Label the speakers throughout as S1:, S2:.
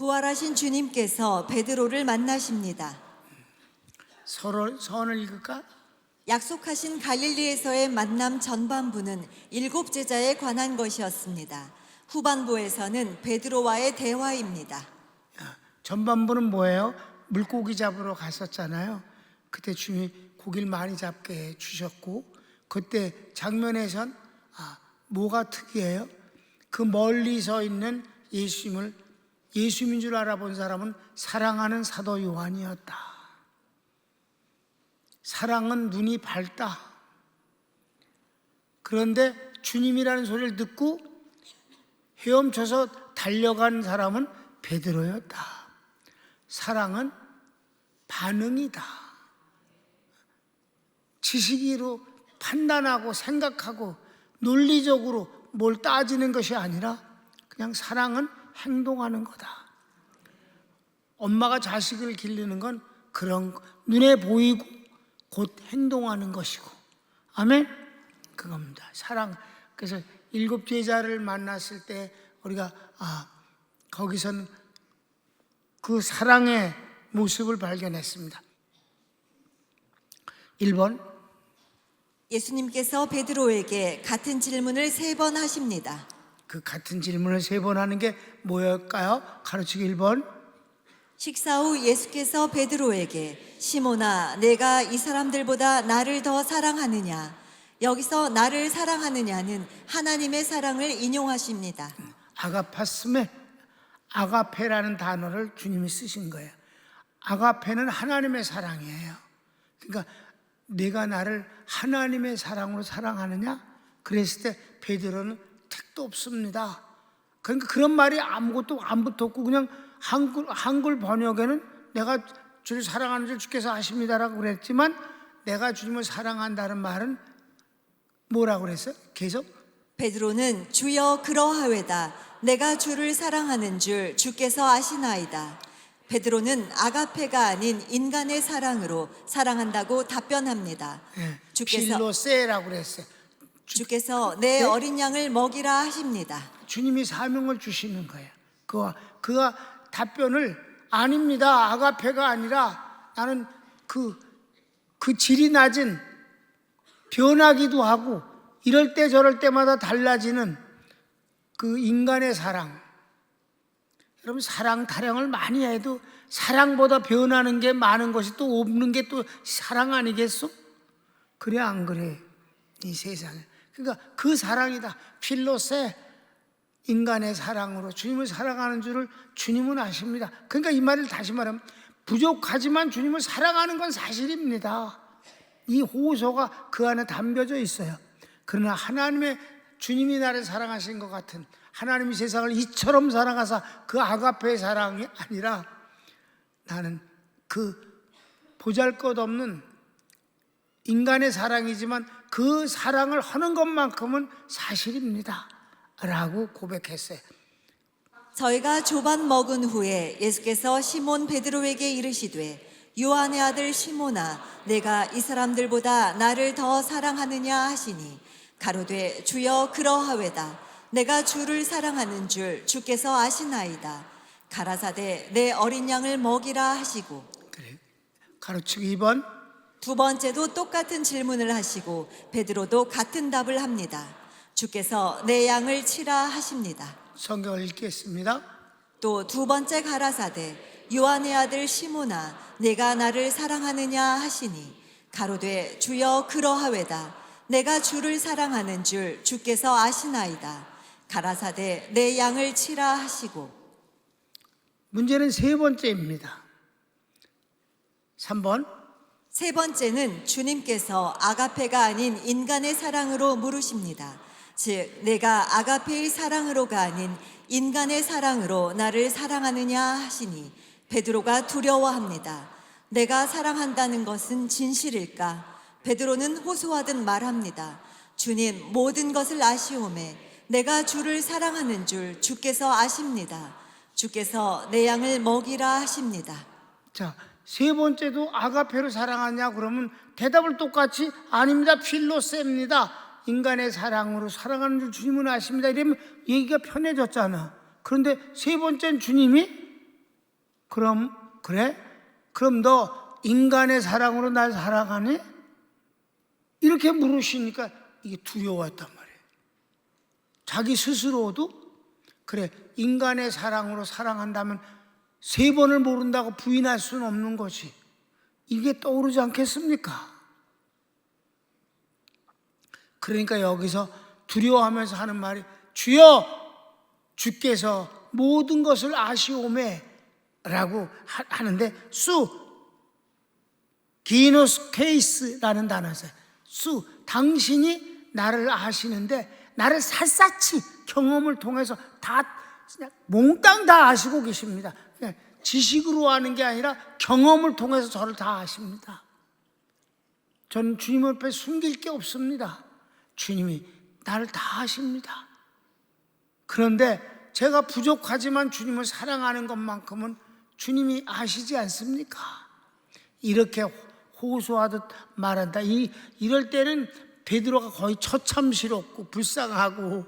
S1: 부활하신 주님께서 베드로를 만나십니다.
S2: 서로 서원을 읽을까?
S1: 약속하신 갈릴리에서의 만남 전반부는 일곱 제자에 관한 것이었습니다. 후반부에서는 베드로와의 대화입니다.
S2: 야, 전반부는 뭐예요? 물고기 잡으러 갔었잖아요. 그때 주님이 고기를 많이 잡게 해 주셨고 그때 장면에선 아, 뭐가 특이해요? 그 멀리 서 있는 예수님을 예수님인 줄 알아본 사람은 사랑하는 사도 요한이었다. 사랑은 눈이 밝다. 그런데 주님이라는 소리를 듣고 헤엄쳐서 달려간 사람은 베드로였다. 사랑은 반응이다. 지식으로 판단하고 생각하고 논리적으로 뭘 따지는 것이 아니라 그냥 사랑은 행동하는 거다. 엄마가 자식을 기르는 건 그런 거. 눈에 보이고 곧 행동하는 것이고. 아멘? 그겁니다. 사랑. 그래서 일곱 제자를 만났을 때 우리가 아, 거기서는 그 사랑의 모습을 발견했습니다. 1번
S1: 예수님께서 베드로에게 같은 질문을 세 번 하십니다.
S2: 그 같은 질문을 세 번 하는 게 뭐였까요? 가르치기 1번
S1: 식사 후 예수께서 베드로에게 시모나 내가 이 사람들보다 나를 더 사랑하느냐 여기서 나를 사랑하느냐는 하나님의 사랑을 인용하십니다.
S2: 아가파스메 아가페라는 단어를 주님이 쓰신 거예요. 아가페는 하나님의 사랑이에요. 그러니까 내가 나를 하나님의 사랑으로 사랑하느냐? 그랬을 때 베드로는 택도 없습니다. 그러니까 그런 말이 아무것도 안 붙었고 그냥 한글 한글 번역에는 내가 주를 사랑하는 줄 주께서 아십니다라고 그랬지만 내가 주님을 사랑한다는 말은 뭐라고 그랬어요? 계속
S1: 베드로는 주여 그러하외다 내가 주를 사랑하는 줄 주께서 아시나이다. 베드로는 아가페가 아닌 인간의 사랑으로 사랑한다고 답변합니다.
S2: 예,
S1: 주께서
S2: 필로세라고 그랬어요.
S1: 주께서 내 어린 양을 먹이라 하십니다.
S2: 주님이 사명을 주시는 거예요. 그와 그가 답변을 아닙니다. 아가페가 아니라 나는 그, 그 질이 낮은 변하기도 하고 이럴 때 저럴 때마다 달라지는 그 인간의 사랑. 여러분 사랑 타령을 많이 해도 사랑보다 변하는 게 많은 것이 또 없는 게 또 사랑 아니겠소? 그래 안 그래? 이 세상에. 그러니까 그 사랑이다. 필로세 인간의 사랑으로 주님을 사랑하는 줄을 주님은 아십니다. 그러니까 이 말을 다시 말하면 부족하지만 주님을 사랑하는 건 사실입니다. 이 호소가 그 안에 담겨져 있어요. 그러나 하나님의 주님이 나를 사랑하신 것 같은 하나님이 세상을 이처럼 사랑하사 그 아가페의 사랑이 아니라 나는 그 보잘 것 없는 인간의 사랑이지만 그 사랑을 하는 것만큼은 사실입니다. 라고 고백했어요.
S1: 저희가 조반 먹은 후에 예수께서 시몬 베드로에게 이르시되 요한의 아들 시몬아 내가 이 사람들보다 나를 더 사랑하느냐 하시니 가로되 주여 그러하외다 내가 주를 사랑하는 줄 주께서 아시나이다 가라사대 내 어린 양을 먹이라 하시고
S2: 그래. 가르치기 2번.
S1: 두 번째도 똑같은 질문을 하시고 베드로도 같은 답을 합니다 주께서 내 양을 치라 하십니다
S2: 성경을 읽겠습니다.
S1: 또 두 번째 가라사대 요한의 아들 시모나 내가 나를 사랑하느냐 하시니 가로되 주여 그러하외다 내가 주를 사랑하는 줄 주께서 아시나이다 가라사대 내 양을 치라 하시고
S2: 문제는 세 번째입니다. 3번.
S1: 세 번째는 주님께서 아가페가 아닌 인간의 사랑으로 물으십니다. 즉, 내가 아가페의 사랑으로가 아닌 인간의 사랑으로 나를 사랑하느냐 하시니 베드로가 두려워합니다. 내가 사랑한다는 것은 진실일까? 베드로는 호소하듯 말합니다. 주님, 모든 것을 아시오매 내가 주를 사랑하는 줄 주께서 아십니다. 주께서 내 양을 먹이라 하십니다.
S2: 자, 세 번째도 아가페를 사랑하냐 그러면 대답을 똑같이 아닙니다. 필로세입니다. 인간의 사랑으로 사랑하는 줄 주님은 아십니다. 이러면 얘기가 편해졌잖아. 그런데 세 번째는 주님이 그럼 그래? 그럼 너 인간의 사랑으로 날 사랑하니? 이렇게 물으시니까 이게 두려웠단 말이에요. 자기 스스로도 그래 인간의 사랑으로 사랑한다면 세 번을 모른다고 부인할 수는 없는 것이 이게 떠오르지 않겠습니까? 그러니까 여기서 두려워하면서 하는 말이 주여 주께서 모든 것을 아시오메 라고 하- 하는데 수 기노스 케이스라는 있어요. 수 당신이 나를 아시는데 나를 살사치 경험을 통해서 다 몽땅 다 아시고 계십니다. 그냥 지식으로 아는 게 아니라 경험을 통해서 저를 다 아십니다. 저는 주님 앞에 숨길 게 없습니다. 주님이 나를 다 아십니다. 그런데 제가 부족하지만 주님을 사랑하는 것만큼은 주님이 아시지 않습니까? 이렇게 호소하듯 말한다. 이 이럴 때는 베드로가 거의 처참스럽고 불쌍하고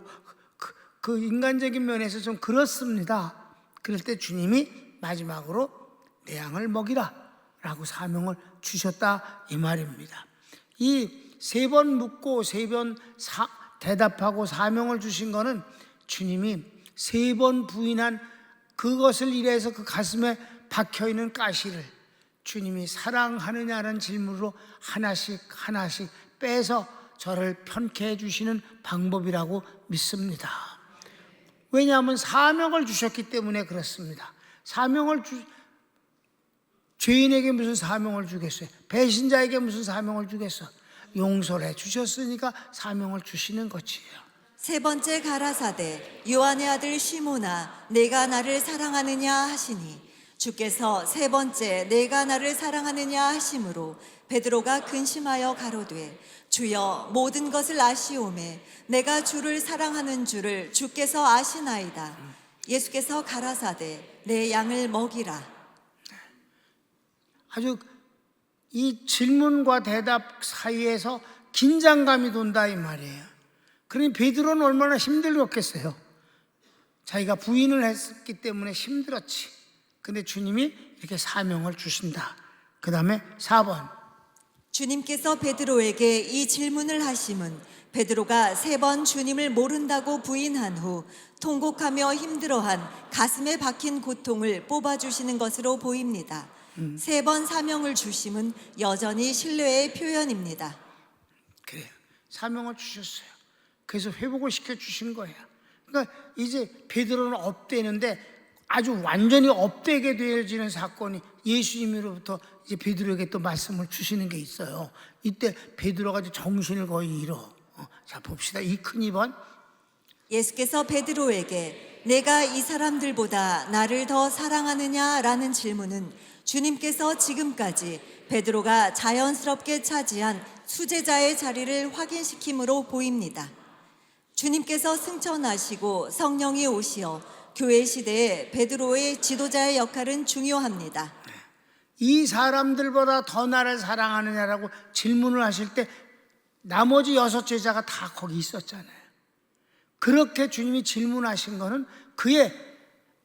S2: 그, 그 인간적인 면에서 좀 그렇습니다. 그럴 때 주님이 마지막으로 내 양을 먹이라 라고 사명을 주셨다 이 말입니다. 이 세 번 묻고 세 번 대답하고 사명을 주신 거는 주님이 세 번 부인한 그것을 이래서 그 가슴에 박혀 있는 가시를 주님이 사랑하느냐는 질문으로 하나씩 하나씩 빼서 저를 편케 해 주시는 방법이라고 믿습니다. 왜냐하면 사명을 주셨기 때문에 그렇습니다. 사명을 주 죄인에게 무슨 사명을 주겠어요? 배신자에게 무슨 사명을 주겠어? 용서를 해 주셨으니까 사명을 주시는 것이에요.
S1: 세 번째 가라사대 요한의 아들 시모나 내가 나를 사랑하느냐 하시니 주께서 세 번째 내가 나를 사랑하느냐 하심으로 베드로가 근심하여 가로되 주여 모든 것을 아시오매 내가 주를 사랑하는 줄을 주께서 아시나이다 예수께서 가라사대 내 양을 먹이라
S2: 아주 이 질문과 대답 사이에서 긴장감이 돈다 이 말이에요. 그러니 베드로는 얼마나 힘들었겠어요. 자기가 부인을 했기 때문에 힘들었지. 근데 주님이 이렇게 사명을 주신다. 그 다음에 4번.
S1: 주님께서 베드로에게 이 질문을 하심은 베드로가 세 번 주님을 모른다고 부인한 후 통곡하며 힘들어한 가슴에 박힌 고통을 뽑아주시는 것으로 보입니다. 세번 사명을 주심은 여전히 신뢰의 표현입니다.
S2: 그래요. 사명을 주셨어요. 그래서 회복을 시켜 주신 거예요. 그러니까 이제 베드로는 업되는데 아주 완전히 업되게 되어지는 사건이 예수님으로부터 이제 베드로에게 또 말씀을 주시는 게 있어요. 이때 베드로가 이제 정신을 거의 잃어. 어, 자 봅시다. 이 큰 2번.
S1: 예수께서 베드로에게 내가 이 사람들보다 나를 더 사랑하느냐라는 질문은 주님께서 지금까지 베드로가 자연스럽게 차지한 수제자의 자리를 확인시킴으로 보입니다. 주님께서 승천하시고 성령이 오시어 교회 시대에 베드로의 지도자의 역할은 중요합니다.
S2: 이 사람들보다 더 나를 사랑하느냐라고 질문을 하실 때 나머지 여섯 제자가 다 거기 있었잖아요. 그렇게 주님이 질문하신 거는 그의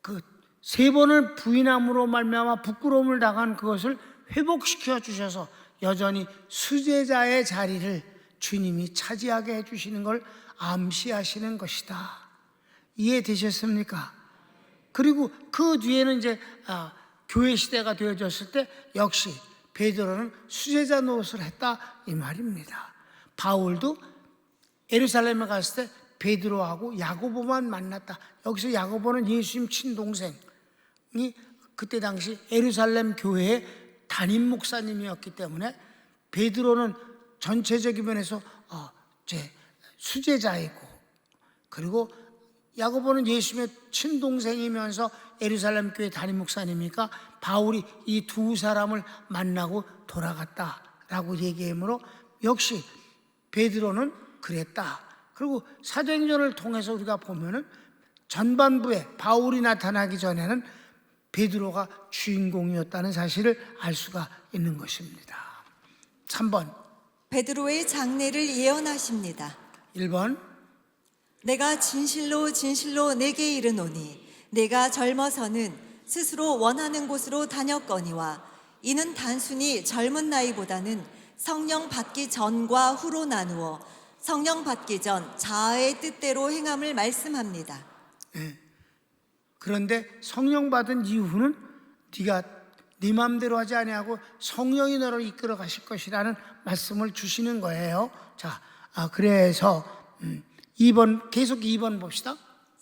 S2: 그 세 번을 부인함으로 말미암아 부끄러움을 당한 그것을 회복시켜 주셔서 여전히 수제자의 자리를 주님이 차지하게 해 주시는 걸 암시하시는 것이다. 이해되셨습니까? 그리고 그 뒤에는 이제 아, 교회 시대가 되어졌을 때 역시 베드로는 수제자 노릇을 했다 이 말입니다. 바울도 예루살렘에 갔을 때 베드로하고 야고보만 만났다. 여기서 야고보는 예수님 친동생이 그때 당시 예루살렘 교회의 담임 목사님이었기 때문에 베드로는 전체적인 면에서 어, 제 수제자이고 그리고 야고보는 예수님의 친동생이면서 예루살렘 교회 담임 목사님이니까 바울이 이 두 사람을 만나고 돌아갔다라고 얘기하므로 역시 베드로는 그랬다. 그리고 사도행전을 통해서 우리가 보면은 전반부에 바울이 나타나기 전에는 베드로가 주인공이었다는 사실을 알 수가 있는 것입니다. 3번,
S1: 베드로의 장래를 예언하십니다.
S2: 1번,
S1: 내가 진실로 진실로 내게 이르노니 내가 젊어서는 스스로 원하는 곳으로 다녔거니와 이는 단순히 젊은 나이보다는 성령 받기 전과 후로 나누어 성령 받기 전 자아의 뜻대로 행함을 말씀합니다.
S2: 그런데 성령 받은 이후는 네가 네 마음대로 하지 아니하고 성령이 너를 이끌어 가실 것이라는 말씀을 주시는 거예요. 자, 아, 그래서 음, 2번 계속 2번 봅시다.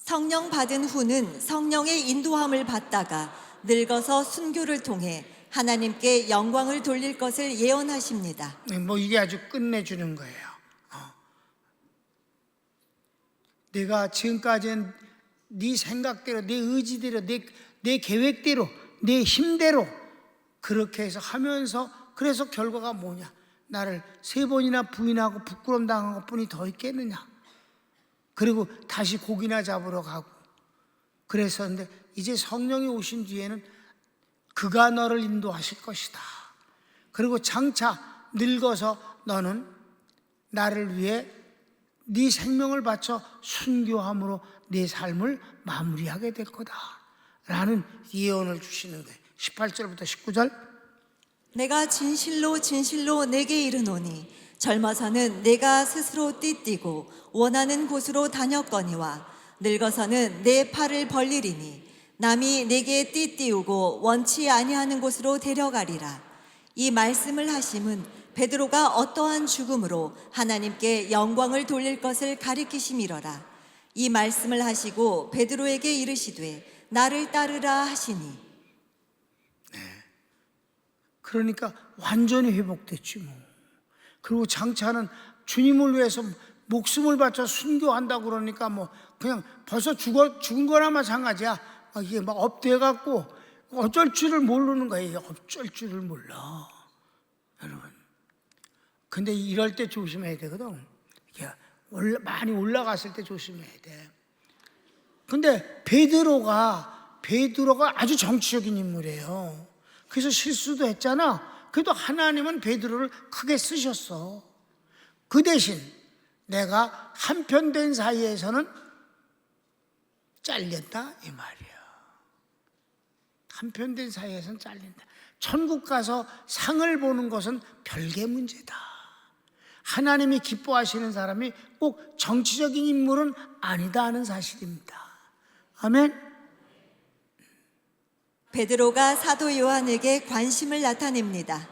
S1: 성령 받은 후는 성령의 인도함을 받다가 늙어서 순교를 통해 하나님께 영광을 돌릴 것을 예언하십니다.
S2: 네, 뭐 이게 아주 끝내주는 거예요. 어. 내가 지금까지는 네 생각대로, 네 의지대로, 내, 내 계획대로, 내 힘대로 그렇게 해서 하면서 그래서 결과가 뭐냐? 나를 세 번이나 부인하고 부끄럼 당한 것뿐이 더 있겠느냐? 그리고 다시 고기나 잡으러 가고 그랬었는데 이제 성령이 오신 뒤에는 그가 너를 인도하실 것이다. 그리고 장차 늙어서 너는 나를 위해 네 생명을 바쳐 순교함으로 네 삶을 마무리하게 될 거다. 라는 예언을 주시는 거예요. 18절부터 19절.
S1: 내가 진실로 진실로 내게 이르노니 젊어서는 내가 스스로 띠띠고 원하는 곳으로 다녔거니와 늙어서는 내 팔을 벌리리니 남이 내게 띠띠우고 원치 아니하는 곳으로 데려가리라. 이 말씀을 하심은 베드로가 어떠한 죽음으로 하나님께 영광을 돌릴 것을 가리키심이러라. 이 말씀을 하시고 베드로에게 이르시되 나를 따르라 하시니.
S2: 그러니까 완전히 회복됐지 뭐. 그리고 장차는 주님을 위해서 목숨을 바쳐 순교한다고 그러니까 뭐 그냥 벌써 죽어 죽은 거나 마찬가지야. 막 이게 막 업돼 갖고 어쩔 줄을 모르는 거예요. 이게 어쩔 줄을 몰라. 여러분. 근데 이럴 때 조심해야 되거든. 이게 올라, 많이 올라갔을 때 조심해야 돼. 근데 베드로가 베드로가 아주 정치적인 인물이에요. 그래서 실수도 했잖아. 그래도 하나님은 베드로를 크게 쓰셨어. 그 대신 내가 한편된 사이에서는 잘렸다 이 말이야. 한편된 사이에서는 잘린다. 천국 가서 상을 보는 것은 별개 문제다. 하나님이 기뻐하시는 사람이 꼭 정치적인 인물은 아니다 하는 사실입니다. 아멘.
S1: 베드로가 사도 요한에게 관심을 나타냅니다.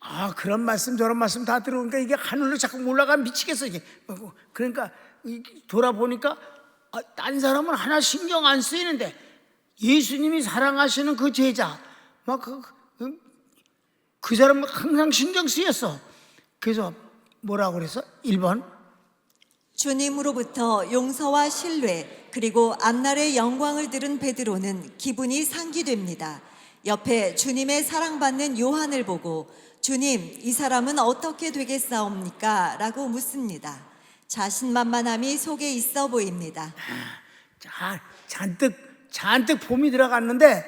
S2: 아 그런 말씀 저런 말씀 다 들어오니까 이게 하늘로 자꾸 올라가 미치겠어 이게. 뭐, 그러니까 이- 돌아보니까 아, 딴 사람은 하나 신경 안 쓰이는데 예수님이 사랑하시는 그 제자 막그 그, 그 사람은 항상 신경 쓰였어. 그래서 뭐라고 그래서 1번.
S1: 주님으로부터 용서와 신뢰 그리고 앞날의 영광을 들은 베드로는 기분이 상기됩니다. 옆에 주님의 사랑받는 요한을 보고 주님 이 사람은 어떻게 되겠사옵니까? 라고 묻습니다. 자신만만함이 속에 있어 보입니다.
S2: 자, 잔뜩 잔뜩 봄이 들어갔는데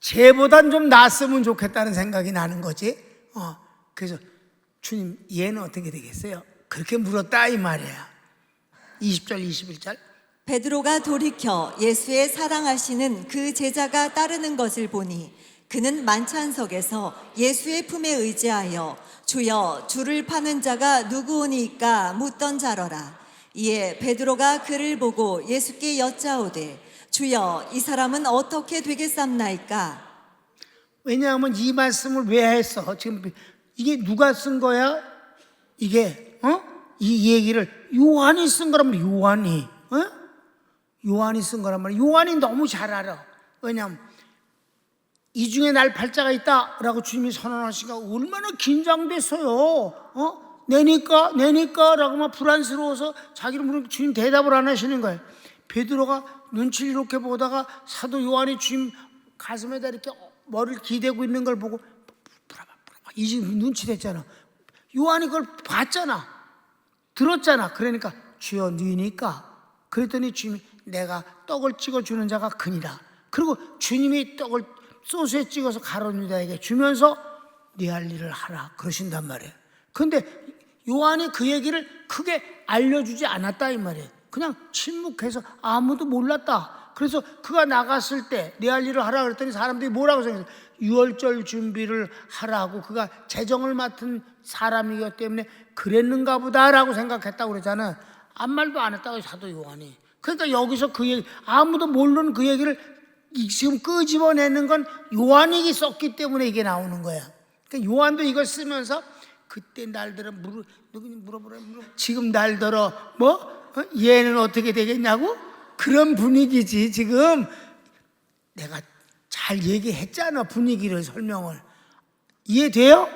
S2: 쟤보단 좀 낫으면 좋겠다는 생각이 나는 거지. 어, 그래서 주님 얘는 어떻게 되겠어요? 그렇게 물었다 이 말이야. 20절 21절.
S1: 베드로가 돌이켜 예수의 사랑하시는 그 제자가 따르는 것을 보니 그는 만찬석에서 예수의 품에 의지하여 주여 주를 파는 자가 누구오니까 묻던 자러라 이에 베드로가 그를 보고 예수께 여짜오되 주여 이 사람은 어떻게 되겠삼나이까
S2: 왜냐하면 이 말씀을 왜 했어? 지금 이게 누가 쓴 거야? 이게 어? 이 얘기를 요한이 쓴 말이야. 요한이. 어? 요한이 쓴 거란 말이야. 요한이 너무 잘 알아. 왜냐하면 이 중에 날 팔자가 있다라고 주님이 선언하시니까 얼마나 긴장됐어요. 어? 내니까 내니까 라고 막 불안스러워서 자기를 물으니까 주님 대답을 안 하시는 거예요. 베드로가 눈치를 이렇게 보다가 사도 요한이 주님 가슴에다 이렇게 머리를 기대고 있는 걸 보고 불어봐 불어봐 이제 눈치 됐잖아. 요한이 그걸 봤잖아. 들었잖아. 그러니까 주여 니니까 그랬더니 주님이 내가 떡을 찍어 주는 자가 크니라. 그리고 주님이 떡을 소스에 찍어서 가론 유다에게 주면서 네할 일을 하라 그러신단 말이에요. 근데 요한이 그 얘기를 크게 알려주지 않았다 이 말이에요. 그냥 침묵해서 아무도 몰랐다. 그래서 그가 나갔을 때내할 일을 하라 그랬더니 사람들이 뭐라고 생각했어? 유월절 준비를 하라고 그가 재정을 맡은 사람이기 때문에 그랬는가 보다라고 생각했다고 그러잖아. 아무 말도 안 했다고 사도 요한이. 그러니까 여기서 그 얘기 아무도 모르는 그 얘기를 이- 지금 끄집어내는 건 요한이 썼기 때문에 이게 나오는 거야. 그러니까 요한도 이걸 쓰면서 그때 날들어 물어 물어보라 물어. 지금 날들어. 뭐? 어? 얘는 어떻게 되겠냐고? 그런 분위기지 지금. 내가 잘 얘기했잖아 분위기를 설명을. 이해돼요?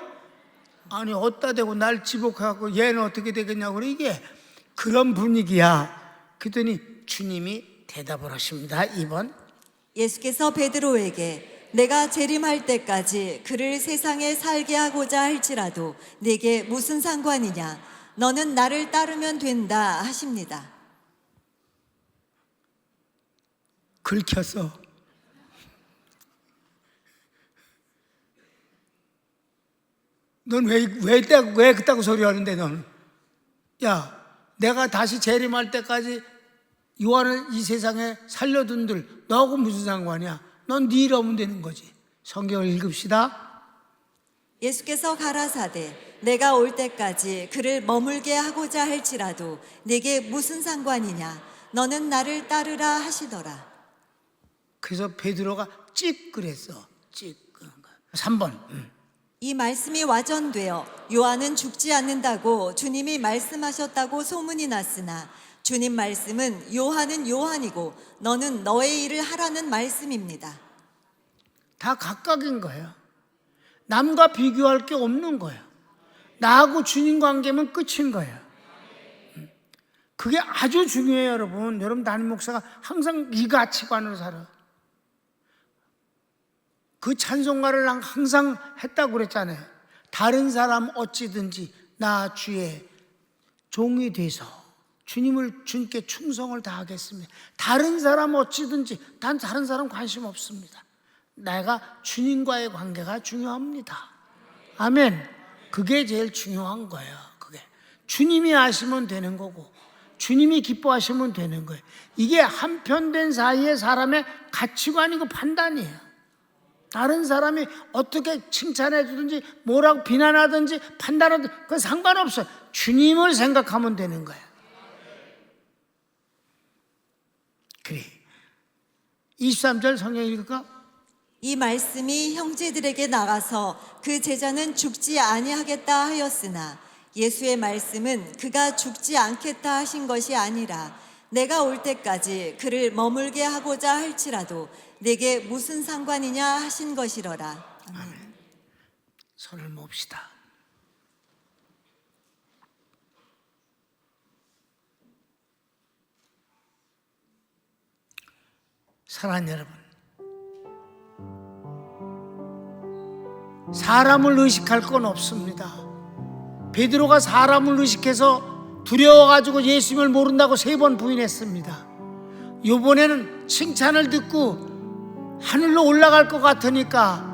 S2: 아니 어디다 대고 날 지목하고 얘는 어떻게 되겠냐고 그래 이게. 그런 분위기야. 그랬더니 주님이 대답을 하십니다 2번
S1: 예수께서 베드로에게 내가 재림할 때까지 그를 세상에 살게 하고자 할지라도 내게 무슨 상관이냐 너는 나를 따르면 된다 하십니다.
S2: 긁혔어. 넌왜왜왜 왜 그따구 소리 하는데 너는? 야, 내가 다시 재림할 때까지 요한을 이 세상에 살려둔들 너하고 무슨 상관이야? 넌네 이러면 되는 거지. 성경을 읽읍시다.
S1: 예수께서 가라사대 내가 올 때까지 그를 머물게 하고자 할지라도 내게 무슨 상관이냐 너는 나를 따르라 하시더라.
S2: 그래서 베드로가 찍 그랬어. 찍 그런 거. 3번.
S1: 이 말씀이 와전되어 요한은 죽지 않는다고 주님이 말씀하셨다고 소문이 났으나 주님 말씀은 요한은 요한이고 너는 너의 일을 하라는 말씀입니다.
S2: 다 각각인 거예요. 남과 비교할 게 없는 거예요. 나하고 주님 관계면 끝인 거예요. 음. 그게 아주 중요해요, 여러분. 여러분 담임 목사가 항상 이 가치관으로 살아. 그 찬송가를 난 항상 했다고 그랬잖아요. 다른 사람 어찌든지 나 주의 종이 돼서 주님을 주님께 충성을 다하겠습니다. 다른 사람 어찌든지 단 다른 사람 관심 없습니다. 내가 주님과의 관계가 중요합니다. 아멘. 그게 제일 중요한 거예요. 그게 주님이 아시면 되는 거고 주님이 기뻐하시면 되는 거예요. 이게 한편된 사이의 사람의 가치관이고 판단이에요. 다른 사람이 어떻게 칭찬해 주든지 뭐라고 비난하든지 판단하든지 그건 상관없어요. 주님을 생각하면 되는 거예요. 그래. 23절 성경 읽을까?
S1: 이 말씀이 형제들에게 나가서 그 제자는 죽지 아니하겠다 하였으나 예수의 말씀은 그가 죽지 않겠다 하신 것이 아니라 내가 올 때까지 그를 머물게 하고자 할지라도 내게 무슨 상관이냐 하신 것이로라.
S2: 손을 몹시다. 사랑하는 여러분, 사람을 의식할 건 없습니다. 베드로가 사람을 의식해서 두려워가지고 예수님을 모른다고 세 번 부인했습니다. 이번에는 칭찬을 듣고 하늘로 올라갈 것 같으니까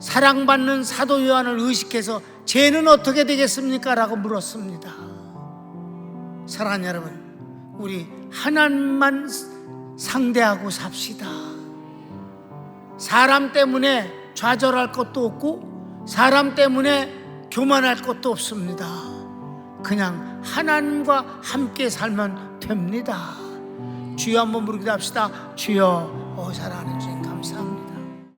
S2: 사랑받는 사도 요한을 의식해서 쟤는 어떻게 되겠습니까? 라고 물었습니다. 사랑하는 여러분, 우리 하나님만 상대하고 삽시다. 사람 때문에 좌절할 것도 없고, 사람 때문에 교만할 것도 없습니다. 그냥 하나님과 함께 살면 됩니다. 주여 한번 부르기도 합시다. 주여, 어, 사랑하는 주.